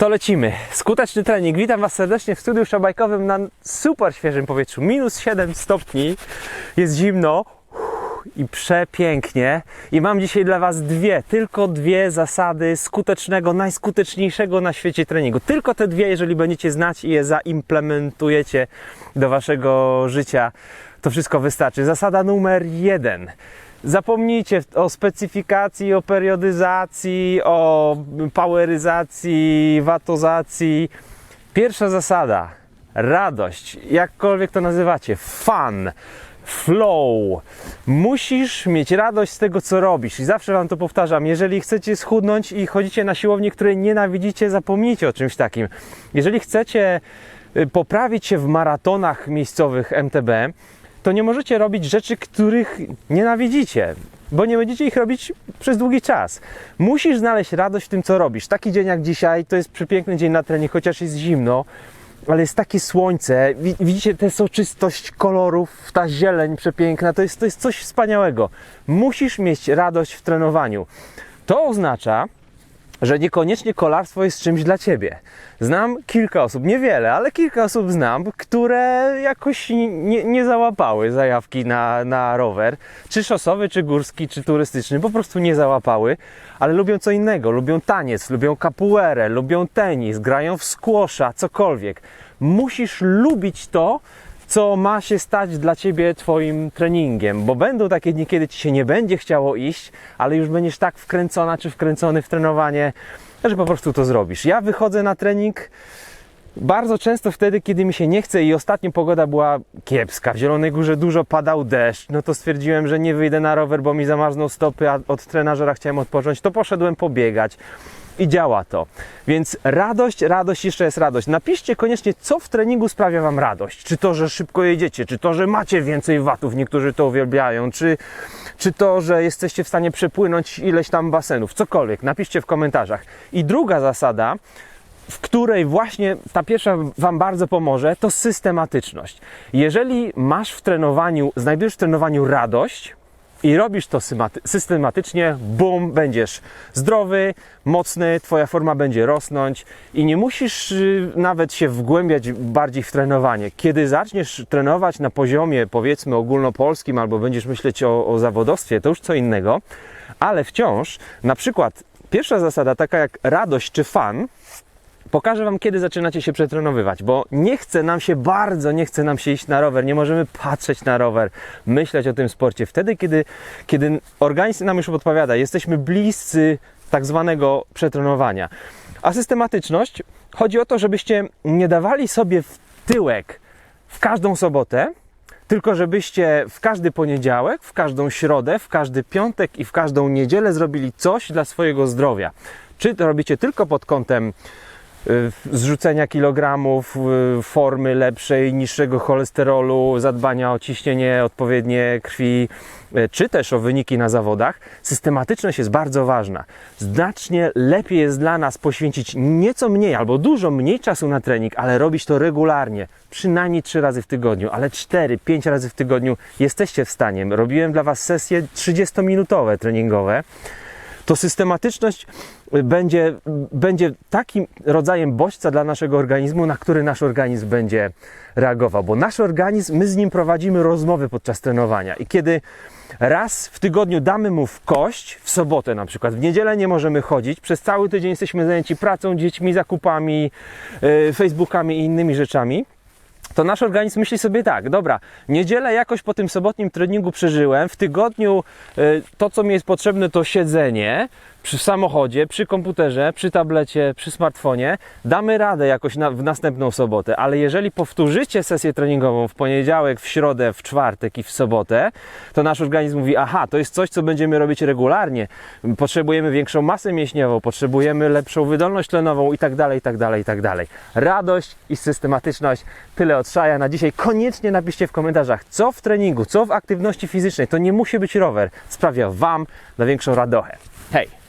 To lecimy. Skuteczny trening. Witam Was serdecznie w studiu szabajkowym na super świeżym powietrzu. Minus 7 stopni. Jest zimno. I przepięknie. I mam dzisiaj dla Was dwie, tylko dwie zasady skutecznego, najskuteczniejszego na świecie treningu. Tylko te dwie, jeżeli będziecie znać i je zaimplementujecie do Waszego życia, to wszystko wystarczy. Zasada numer jeden. Zapomnijcie o specyfikacji, o periodyzacji, o poweryzacji, watozacji. Pierwsza zasada, radość, jakkolwiek to nazywacie, fun, flow. Musisz mieć radość z tego, co robisz. I zawsze Wam to powtarzam, jeżeli chcecie schudnąć i chodzicie na siłownię, której nienawidzicie, zapomnijcie o czymś takim. Jeżeli chcecie y, poprawić się w maratonach miejscowych MTB, to nie możecie robić rzeczy, których nienawidzicie, bo nie będziecie ich robić przez długi czas. Musisz znaleźć radość w tym, co robisz. Taki dzień jak dzisiaj to jest przepiękny dzień na trening, chociaż jest zimno, ale jest takie słońce. Wi- Widzicie tę soczystość kolorów, ta zieleń przepiękna, to jest, to jest coś wspaniałego. Musisz mieć radość w trenowaniu. To oznacza, że niekoniecznie kolarstwo jest czymś dla ciebie. Znam kilka osób, niewiele, ale kilka osób znam, które jakoś nie, nie załapały zajawki na, na rower, czy szosowy, czy górski, czy turystyczny, po prostu nie załapały, ale lubią co innego, lubią taniec, lubią capoeirę, lubią tenis, grają w squasha, cokolwiek. Musisz lubić to, co ma się stać dla ciebie Twoim treningiem, bo będą takie dni, kiedy ci się nie będzie chciało iść, ale już będziesz tak wkręcona czy wkręcony w trenowanie, że po prostu to zrobisz. Ja wychodzę na trening bardzo często wtedy, kiedy mi się nie chce i ostatnio pogoda była kiepska, w Zielonej Górze dużo padał deszcz, no to stwierdziłem, że nie wyjdę na rower, bo mi zamarzną stopy, a od trenażera chciałem odpocząć, to poszedłem pobiegać i działa to. Więc radość, radość, jeszcze jest radość. Napiszcie koniecznie, co w treningu sprawia Wam radość. Czy to, że szybko jedziecie, czy to, że macie więcej watów, niektórzy to uwielbiają, czy, czy to, że jesteście w stanie przepłynąć ileś tam basenów, cokolwiek. Napiszcie w komentarzach. I druga zasada, w której właśnie ta pierwsza Wam bardzo pomoże, to systematyczność. Jeżeli masz w trenowaniu, znajdujesz w trenowaniu radość i robisz to systematycznie, bum, będziesz zdrowy, mocny, Twoja forma będzie rosnąć i nie musisz y, nawet się wgłębiać bardziej w trenowanie. Kiedy zaczniesz trenować na poziomie powiedzmy ogólnopolskim albo będziesz myśleć o, o zawodowstwie, to już co innego, ale wciąż, na przykład pierwsza zasada taka jak radość czy fan, Pokażę Wam, kiedy zaczynacie się przetrenowywać, bo nie chce nam się bardzo, nie chce nam się iść na rower, nie możemy patrzeć na rower, myśleć o tym sporcie. Wtedy, kiedy, kiedy organizm nam już podpowiada, jesteśmy bliscy tak zwanego przetrenowania. A systematyczność chodzi o to, żebyście nie dawali sobie w tyłek w każdą sobotę, tylko żebyście w każdy poniedziałek, w każdą środę, w każdy piątek i w każdą niedzielę zrobili coś dla swojego zdrowia. Czy to robicie tylko pod kątem zrzucenia kilogramów, y, formy lepszej, niższego cholesterolu, zadbania o ciśnienie odpowiednie krwi, y, czy też o wyniki na zawodach, systematyczność jest bardzo ważna. Znacznie lepiej jest dla nas poświęcić nieco mniej albo dużo mniej czasu na trening, ale robić to regularnie, przynajmniej 3 razy w tygodniu, ale 4-5 razy w tygodniu jesteście w stanie. Robiłem dla Was sesje 30-minutowe treningowe to systematyczność będzie, będzie takim rodzajem bodźca dla naszego organizmu, na który nasz organizm będzie reagował. Bo nasz organizm, my z nim prowadzimy rozmowy podczas trenowania i kiedy raz w tygodniu damy mu w kość, w sobotę na przykład, w niedzielę nie możemy chodzić, przez cały tydzień jesteśmy zajęci pracą, dziećmi, zakupami, yy, facebookami i innymi rzeczami, to nasz organizm myśli sobie tak, dobra, niedzielę jakoś po tym sobotnim treningu przeżyłem, w tygodniu y, to, co mi jest potrzebne, to siedzenie przy samochodzie, przy komputerze, przy tablecie, przy smartfonie, damy radę jakoś na, w następną sobotę, ale jeżeli powtórzycie sesję treningową w poniedziałek, w środę, w czwartek i w sobotę, to nasz organizm mówi, aha, to jest coś, co będziemy robić regularnie, potrzebujemy większą masę mięśniową, potrzebujemy lepszą wydolność tlenową i tak dalej, i tak dalej, i tak dalej. Radość i systematyczność, tyle od Szaja na dzisiaj. Koniecznie napiszcie w komentarzach, co w treningu, co w aktywności fizycznej, to nie musi być rower, sprawia Wam największą radochę. Hej!